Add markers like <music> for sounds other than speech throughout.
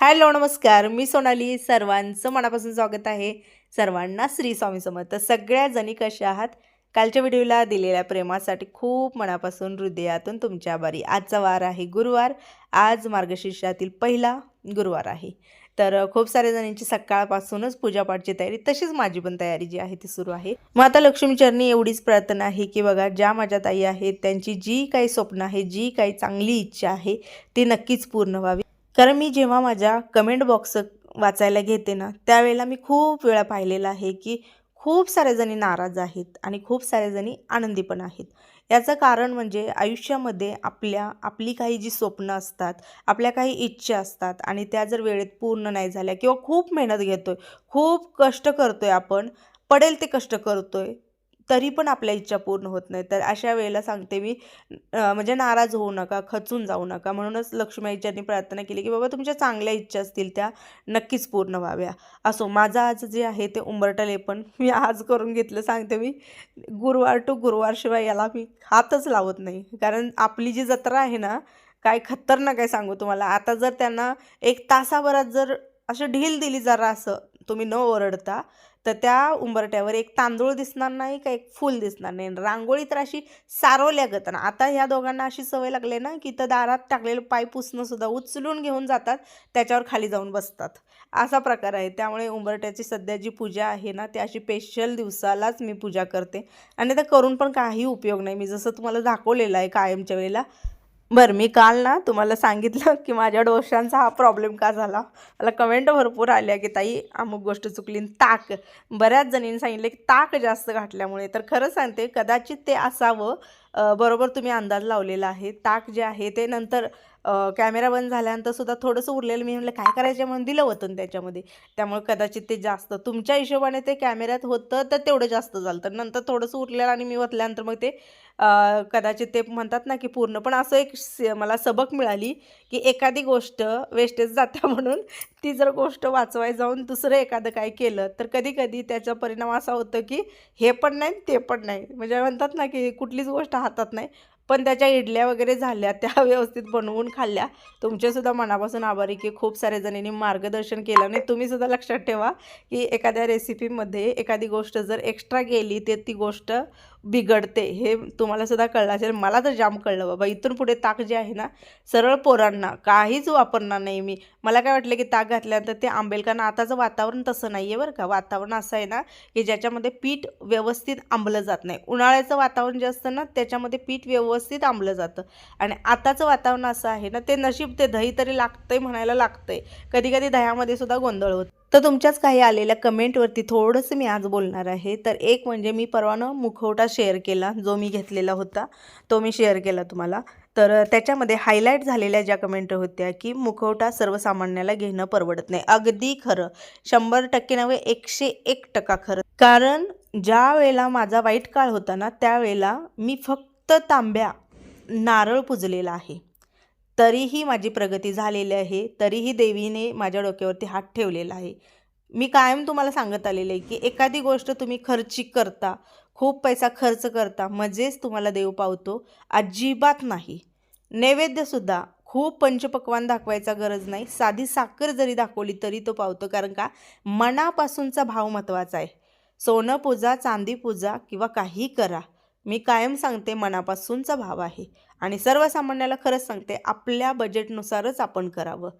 Hello नमस्कार. मी सोनाली. सर्वांचं मनापासून स्वागत आहे. सर्वांना श्री स्वामी समर्थ. सगळ्या जणी कशा आहात? कालच्या व्हिडिओला दिलेल्या प्रेमासाठी खूप मनापासून हृदयातून तुमच्या आभारी. आजचा वार आहे गुरुवार. आज मार्गशीर्षातील पहिला गुरुवार आहे. तर खूप साऱ्या जणांची सकाळपासूनच पूजापाठची तयारी तशीच माझी पण तयारी जी आहे ती सुरू आहे. माता लक्ष्मीचरणी एवढीच प्रार्थना आहे की बघा ज्या माझ्या ताई आहेत त्यांची जी काही स्वप्न आहे जी काही चांगली इच्छा आहे ती नक्कीच पूर्ण व्हावी. कारण मी जेव्हा माझ्या कमेंट बॉक्स वाचायला घेते ना त्यावेळेला मी खूप वेळा पाहिलेलं आहे की खूप साऱ्या जणी नाराज आहेत आणि खूप साऱ्या जणी आनंदी पण आहेत. याचं कारण म्हणजे आयुष्यामध्ये आपल्या आपली काही जी स्वप्न असतात आपल्या काही इच्छा असतात आणि त्या जर वेळेत पूर्ण नाही झाल्या किंवा खूप मेहनत घेतो आहे खूप कष्ट करतो आहे आपण पडेल ते कष्ट करतो आहे तरी पण आपल्या इच्छा पूर्ण होत नाही. तर अशा वेळेला सांगते मी म्हणजे नाराज होऊ नका खचून जाऊ नका. म्हणूनच लक्ष्मीआईच्यांनी प्रार्थना केली की बाबा तुमच्या चांगल्या इच्छा असतील त्या नक्कीच पूर्ण व्हाव्या. असो माझं आज जे आहे ते उंबरटले पण मी आज करून घेतलं सांगते मी गुरुवार टू गुरुवार शिवाय याला मी हातच लावत नाही. कारण आपली जी जत्रा आहे ना काय खतरनाक आहे सांगू तुम्हाला. आता जर त्यांना एक तासाभरात जर असं ढील दिली जरा असं तुम्ही न ओरडता तर त्या उंबरट्यावर एक तांदूळ दिसणार नाही का एक फूल दिसणार नाही. रांगोळी तर अशी सारवल्यागत ना. आता ह्या दोघांना अशी सवय लागली ना की तर दारात टाकलेलं पाय पुसणंसुद्धा उचलून घेऊन जातात त्याच्यावर खाली जाऊन बसतात. असा प्रकार आहे. त्यामुळे उंबरट्याची सध्या जी पूजा आहे ना ती अशी स्पेशल दिवसालाच मी पूजा करते. आणि त्या करून पण काही उपयोग नाही. मी जसं तुम्हाला दाखवलेलं आहे कायमच्या वेळेला बरं मी काल ना तुम्हाला सांगितलं की माझ्या डोशांचा हा प्रॉब्लेम का झाला? मला कमेंट भरपूर आल्या की ताई अमुक गोष्ट चुकली ताक. बऱ्याच जणींनी सांगितलं की ताक जास्त घातल्यामुळे. तर खरं सांगते कदाचित ते असावं. बरोबर तुम्ही अंदाज लावलेला आहे. ताक जे आहे ते नंतर कॅमेरा बंद झाल्यानंतर सुद्धा थोडंसं उरलेलं मी म्हटलं काय करायचं? म्हणून दिलं होतं त्याच्यामध्ये. त्यामुळे कदाचित ते जास्त तुमच्या हिशोबाने ते कॅमेऱ्यात होतं तर तेवढं जास्त झालं. तर नंतर थोडंसं उरलेलं आणि मी वतल्यानंतर मग ते कदाचित ते म्हणतात ना की पूर्ण. पण असं एक मला सबक मिळाली की एखादी गोष्ट वेस्टेज जाते <laughs> म्हणून ती जर गोष्ट वाचवाय जाऊन दुसरं एखादं काय केलं तर कधी कधी त्याचा परिणाम असा होतो की हे पण नाही ते पण नाही. म्हणजे म्हणतात ना की कुठलीच गोष्ट हातात नाही. पण त्याच्या इडल्या वगैरे झाल्या त्या <laughs> व्यवस्थित बनवून खाल्ल्या. तुमचेसुद्धा मनापासून आभारी की खूप साऱ्या जणींनी मार्गदर्शन केलं. आणि तुम्हीसुद्धा लक्षात ठेवा की एखाद्या रेसिपीमध्ये एखादी गोष्ट जर एक्स्ट्रा गेली ते ती गोष्ट बिघडते हे तुम्हाला सुद्धा कळलं असेल. मला तर जाम कळलं बाबा. इथून पुढे ताक जे आहे ना सरळ पोरांना काहीच वापरणार नाही मी. मला काय वाटलं की ताक घातल्यानंतर ते आंबेल कारण आताचं वातावरण तसं नाही आहे बरं का. वातावरण असं आहे ना की ज्याच्यामध्ये पीठ व्यवस्थित आंबलं जात नाही. उन्हाळ्याचं वातावरण जे असतं ना त्याच्यामध्ये पीठ व्यवस्थित आंबलं जातं. आणि आताचं वातावरण असं आहे ना ते नशीब ते दही तरी लागतंय म्हणायला लागतंय. कधी कधी दह्यामध्ये सुद्धा गोंधळ होतो. तर तुमच्याच काही आलेल्या कमेंटवरती थोडंसं मी आज बोलणार आहे. तर एक म्हणजे मी परवानं मुखवटा शेअर केला जो मी घेतलेला होता तो मी शेअर केला तुम्हाला. तर त्याच्यामध्ये हायलाईट झालेल्या ज्या कमेंट होत्या की मुखवटा सर्वसामान्याला घेणं परवडत नाही. अगदी खरं. शंभर टक्के नव्हे एकशे एक टक्का खरं. कारण ज्या वेळेला माझा वाईट काळ होता ना त्यावेळेला मी फक्त तांब्या नारळ पुजलेला आहे. तरीही माझी प्रगती झालेली आहे तरीही देवीने माझ्या डोक्यावरती हात ठेवलेला आहे. मी कायम तुम्हाला सांगत आलेलं आहे की एखादी गोष्ट तुम्ही खर्चिक करता खूप पैसा खर्च करता मजेच तुम्हाला देव पावतो अजिबात नाही. नैवेद्यसुद्धा खूप पंचपक्वान दाखवायचा गरज नाही साधी साखर जरी दाखवली तरी तो पावतो कारण का? मनापासूनचा भाव महत्त्वाचा आहे. सोनं पूजा चांदी पूजा किंवा काही करा. मी कायम सांगते मनापासूनचा भाव आहे आणि सर्वसामान्याला खरंच सांगते आपल्या बजेटनुसारच आपण करावं.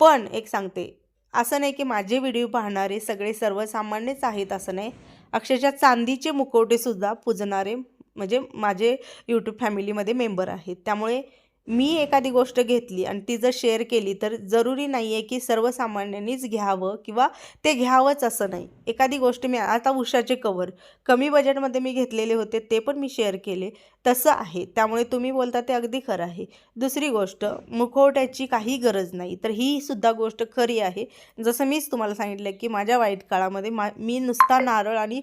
पण एक सांगते असं नाही की माझे व्हिडिओ पाहणारे सगळे सर्वसामान्यच आहेत असं नाही. अक्षरशः चांदीचे मुखवटेसुद्धा पूजणारे म्हणजे माझे यूट्यूब फॅमिलीमध्ये मेंबर आहेत. त्यामुळे मी एखादी गोष्ट घेतली आणि ती जर शेअर केली तर जरुरी नाही आहे की सर्वसामान्यांनीच घ्यावं किंवा ते घ्यावंच असं नाही. एखादी गोष्ट मी आता उषाचे कवर कमी बजेटमध्ये मी घेतलेले होते ते पण मी शेअर केले. तसं आहे. त्यामुळे तुम्ही बोलता ते अगदी खरं आहे. दुसरी गोष्ट मुखवट्याची काही गरज नाही. तर ही सुद्धा गोष्ट खरी आहे. जसं मीच तुम्हाला सांगितलं की माझ्या वाईट काळामध्ये मा मी नुसता नारळ आणि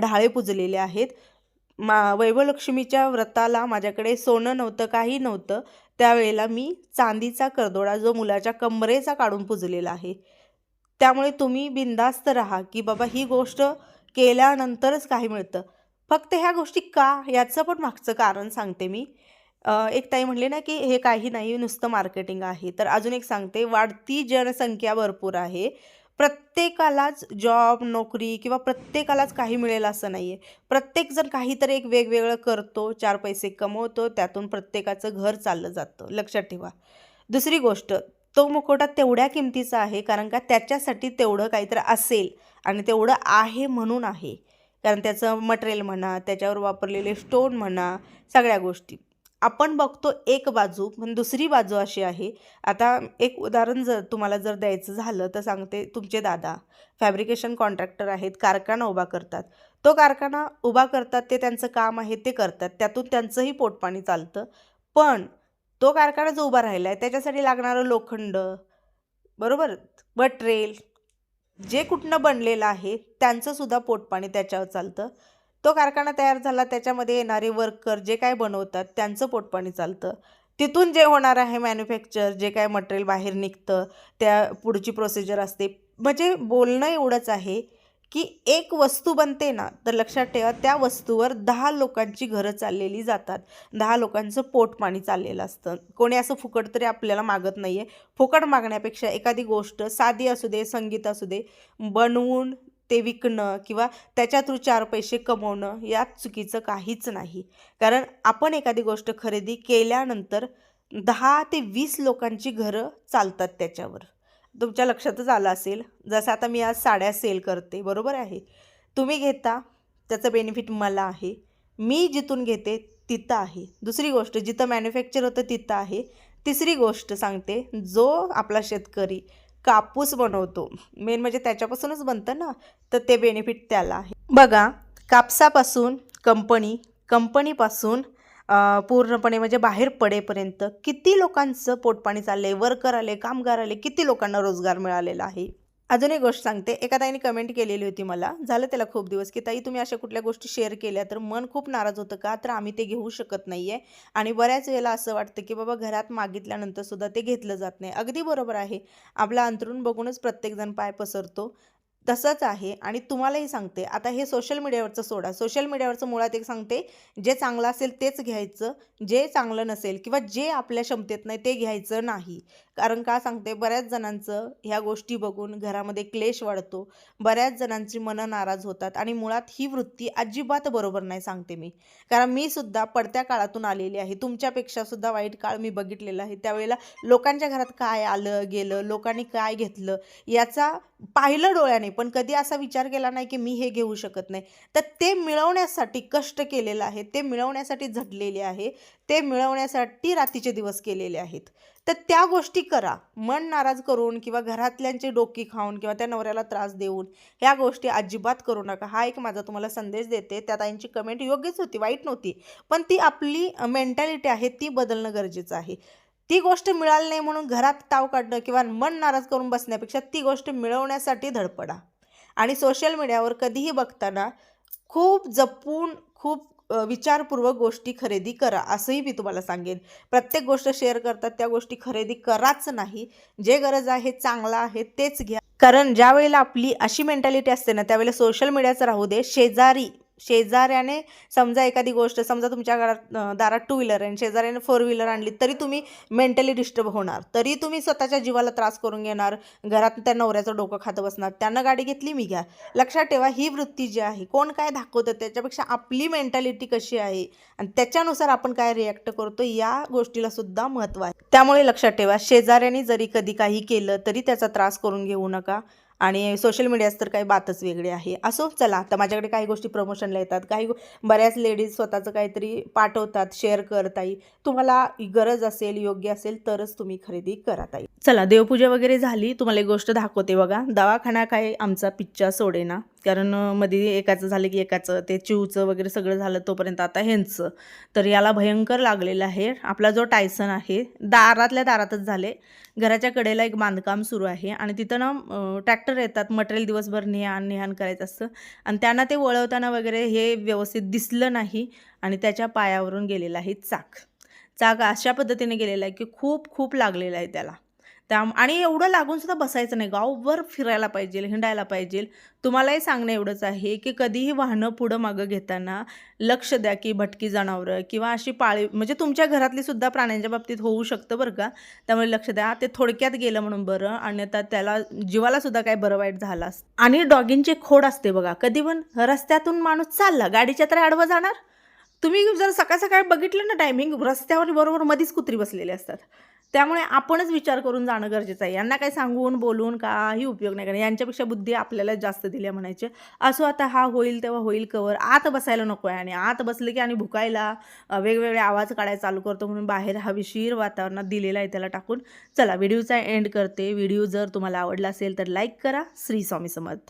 ढाळे पुजलेले आहेत. मा वैभवलक्ष्मीच्या व्रताला माझ्याकडे सोनं नव्हतं काही नव्हतं. त्यावेळेला मी चांदीचा करदोडा जो मुलाच्या कमरेचा काढून पुजलेला आहे. त्यामुळे तुम्ही बिंदास्त राहा की बाबा ही गोष्ट केल्यानंतरच काही मिळतं. फक्त ह्या गोष्टी का? याचं पण मागचं कारण सांगते मी. एक ताई म्हणले ना, की हे काही नाही नुसतं मार्केटिंग आहे. तर अजून एक सांगते, वाढती जनसंख्या भरपूर आहे. प्रत्येकालाच जॉब, नोकरी किंवा प्रत्येकालाच काही मिळेल असं नाही आहे प्रत्येकजण काहीतरी एक वेगवेगळं करतो, चार पैसे कमवतो, त्यातून प्रत्येकाचं घर चाललं जातं. लक्षात ठेवा. दुसरी गोष्ट, तो मुखवटा तेवढ्या किमतीचा आहे कारण का त्याच्यासाठी तेवढं काहीतरी असेल आणि तेवढं आहे म्हणून आहे. कारण त्याचं मटेरियल म्हणा, त्याच्यावर वापरलेले स्टोन म्हणा, सगळ्या गोष्टी. आपण बघतो एक बाजू, पण दुसरी बाजू अशी आहे. आता एक उदाहरण जर तुम्हाला जर द्यायचं झालं, तर सांगते तुमचे दादा फॅब्रिकेशन कॉन्ट्रॅक्टर आहेत, कारखाना उभा करतात. तो कारखाना उभा करतात, ते त्यांचं काम आहे, ते करतात. त्यातून त्यांचंही पोटपाणी चालतं. पण तो कारखाना जो उभा राहिला आहे, त्याच्यासाठी लागणारं लोखंड, बरोबर, मटेरियल जे कुठनं बनलेलं आहे, त्यांचंसुद्धा पोटपाणी त्याच्यावर चालतं. तो कारखाना तयार झाला, त्याच्यामध्ये येणारे वर्कर जे काय बनवतात, त्यांचं पोटपाणी चालतं. तिथून जे होणार आहे मॅन्युफॅक्चर, जे काय मटेरियल बाहेर निघतं, त्या पुढची प्रोसिजर असते. म्हणजे बोलणं एवढंच आहे, की एक वस्तू बनते ना, तर लक्षात ठेवा त्या वस्तूवर दहा लोकांची घरं चाललेली जातात. दहा लोकांचं पोटपाणी चाललेलं असतं. कोणी असं फुकट तरी आपल्याला मागत नाही आहे फुकट मागण्यापेक्षा एखादी गोष्ट साधी असू दे, संगीत असू दे, बनवून ते विकणं किंवा त्याच्या थ्रू चार पैसे कमवणं, यात चुकीचं काहीच नाही. कारण आपण एखादी गोष्ट खरेदी केल्यानंतर दहा ते वीस लोकांची घरं चालतात त्याच्यावर. तुमच्या लक्षातच आलं असेल. जसं आता मी आज साड्या सेल करते, बरोबर आहे. तुम्ही घेता, त्याचं बेनिफिट मला आहे. मी जिथून घेते तिथं आहे. दुसरी गोष्ट जिथं मॅन्युफॅक्चर होतं तिथं आहे. तिसरी गोष्ट सांगते, जो आपला शेतकरी कापूस बनवतो, मेन म्हणजे त्याच्यापासूनच बनतं ना, तर ते बेनिफिट त्याला आहे. बघा, कापसापासून कंपनी, कंपनीपासून पूर्णपणे म्हणजे बाहेर पडेपर्यंत किती लोकांचं पोटपाणी चाललंय, वर्कर आले, कामगार आले, किती लोकांना रोजगार मिळालेला आहे. अजून एक गोष्ट सांगते, एका ताईने कमेंट केलेली होती मला, झालं त्याला खूप दिवस, की ताई तुम्ही अशा कुठल्या गोष्टी शेअर केल्या तर मन खूप नाराज होतं का? तर आम्ही ते घेऊ शकत नाहीये आणि बऱ्याच वेळेला असं वाटतं, की बाबा घरात मागितल्यानंतर सुद्धा ते घेतलं जात नाही. अगदी बरोबर आहे. आपला अंथरूण बघूनच प्रत्येकजण पाय पसरतो. तसंच आहे आणि तुम्हालाही सांगते, आता हे सोशल मीडियावरचं सोडा. सोशल मीडियावरचं मुळात एक सांगते, जे चांगलं असेल तेच घ्यायचं, जे चांगलं नसेल किंवा जे आपल्या क्षमतेत नाही ते घ्यायचं नाही. कारण का सांगते, बऱ्याच जणांचं ह्या गोष्टी बघून घरामध्ये क्लेश वाढतो. बऱ्याच जणांची मनं नाराज होतात आणि मुळात ही वृत्ती अजिबात बरोबर नाही सांगते मी. कारण मी सुद्धा पडत्या काळातून आलेली आहे. तुमच्यापेक्षा सुद्धा वाईट काळ मी बघितलेला आहे. त्यावेळेला लोकांच्या घरात काय आलं, गेलं, लोकांनी काय घेतलं, याचा पाहिलं डोळ्याने, पण कधी असा विचार केला नाही, की मी हे घेऊ शकत नाही. तर ते मिळवण्यासाठी कष्ट केलेलं आहे, ते मिळवण्यासाठी झटलेले आहे, ते मिळवण्यासाठी रात्रीचे दिवस केलेले आहेत. तर त्या गोष्टी करा. मन नाराज करून किंवा घरातल्यांची डोकी खाऊन किंवा त्या नवऱ्याला त्रास देऊन ह्या गोष्टी अजिबात करू नका. हा एक माझा तुम्हाला संदेश देते. त्या ताईंची कमेंट योग्यच होती, वाईट नव्हती. पण ती आपली मेंटॅलिटी आहे, ती बदलणं गरजेचं आहे. ती गोष्ट मिळाली नाही म्हणून घरात ताव काढणं किंवा मन नाराज करून बसण्यापेक्षा ती गोष्ट मिळवण्यासाठी धडपडा. आणि सोशल मीडियावर कधीही बघताना खूप जपून, खूप विचारपूर्वक गोष्टी खरेदी करा, असंही मी तुम्हाला सांगेन. प्रत्येक गोष्ट शेअर करतात त्या गोष्टी खरेदी कराच नाही. जे गरज आहे, चांगलं आहे तेच घ्या. कारण ज्यावेळेला आपली अशी मेंटॅलिटी असते ना, त्यावेळेला सोशल मीडियाचं राहू दे, शेजारी शेजाऱ्याने समजा एखादी गोष्ट समजा तुमच्या घरात दारात टू व्हीलर आहे आणि शेजाऱ्याने फोर व्हीलर आणली, तरी तुम्ही मेंटली डिस्टर्ब होणार. तरी तुम्ही स्वतःच्या जीवाला त्रास करून घेणार. घरात त्या नवऱ्याचं डोकं खात बसणार. त्यानं गाडी घेतली, मी घ्या. लक्षात ठेवा, ही वृत्ती जी आहे, कोण काय दाखवतं त्याच्यापेक्षा आपली मेंटॅलिटी कशी आहे आणि त्याच्यानुसार आपण काय रिॲक्ट करतो, या गोष्टीला सुद्धा महत्त्व आहे. त्यामुळे लक्षात ठेवा, शेजाऱ्याने जरी कधी काही केलं, तरी त्याचा त्रास करून घेऊ नका. आणि सोशल मीडियाच तर काही बातच वेगळी आहे. असो, चला आता माझ्याकडे काही गोष्टी प्रमोशनला येतात. काही बऱ्याच लेडीज स्वतःचं काहीतरी पाठवतात, शेअर करताई तुम्हाला गरज असेल, योग्य असेल तरच तुम्ही खरेदी करा ताई. चला, देवपूजा वगैरे झाली. तुम्हाला एक गोष्ट दाखवते बघा. दवाखाना काय आमचा पिच्चा सोडेना. कारण मध्ये एकाचं झालं की एकाचं, ते चिवचं वगैरे सगळं झालं तोपर्यंत आता ह्यांचं. तर याला भयंकर लागलेलं आहे. आपला जो टायसन आहे, दारातल्या दारातच झाले. घराच्या कडेला एक बांधकाम सुरू आहे आणि तिथं ना ट्रॅक्टर येतात. मटेरियल दिवसभर नेहान नेहान करायचं असतं आणि त्यांना ते वळवताना वगैरे हे व्यवस्थित दिसलं नाही आणि त्याच्या पायावरून गेलेलं आहे चाक. चाक अशा पद्धतीने गेलेला आहे, की खूप खूप लागलेलं आहे त्याला. त्या आणि एवढं लागून सुद्धा बसायचं नाही. गावभर फिरायला पाहिजे हिंडायला पाहिजे. तुम्हालाही सांगणं एवढंच आहे की कधीही वाहनं पुढं मागं घेताना लक्ष द्या की भटकी जनावरं किंवा अशी पाळी म्हणजे तुमच्या घरातली सुद्धा प्राण्यांच्या बाबतीत होऊ शकतं बरं का. त्यामुळे लक्ष द्या. ते थोडक्यात गेलं म्हणून बरं. आणि आता त्याला जीवाला सुद्धा काय बरं वाईट झालं आणि डॉगिंगचे खोड असते बघा. कधी पण रस्त्यातून माणूस चालला गाडीच्या तर आडवं जाणार. तुम्ही जर सकाळ सकाळी बघितलं ना टायमिंग रस्त्यावर बरोबर मध्येच कुत्री बसलेले असतात. त्यामुळे आपणच विचार करून जाणं गरजेचं आहे. यांना काही सांगून बोलून काही उपयोग नाही कारण यांच्यापेक्षा बुद्धी आपल्याला जास्त दिल्या म्हणायचे. असो आता हा होईल तेव्हा होईल कवर. आत बसायला नको आहे आणि आत बसलं की आणि भुकायला वेगवेगळे आवाज काढायला चालू करतो म्हणून बाहेर हवेशीर वातावरणात दिलेला आहे त्याला टाकून. चला व्हिडिओचा एंड करते. व्हिडिओ जर तुम्हाला आवडला असेल तर लाईक करा. श्री स्वामी समर्थ.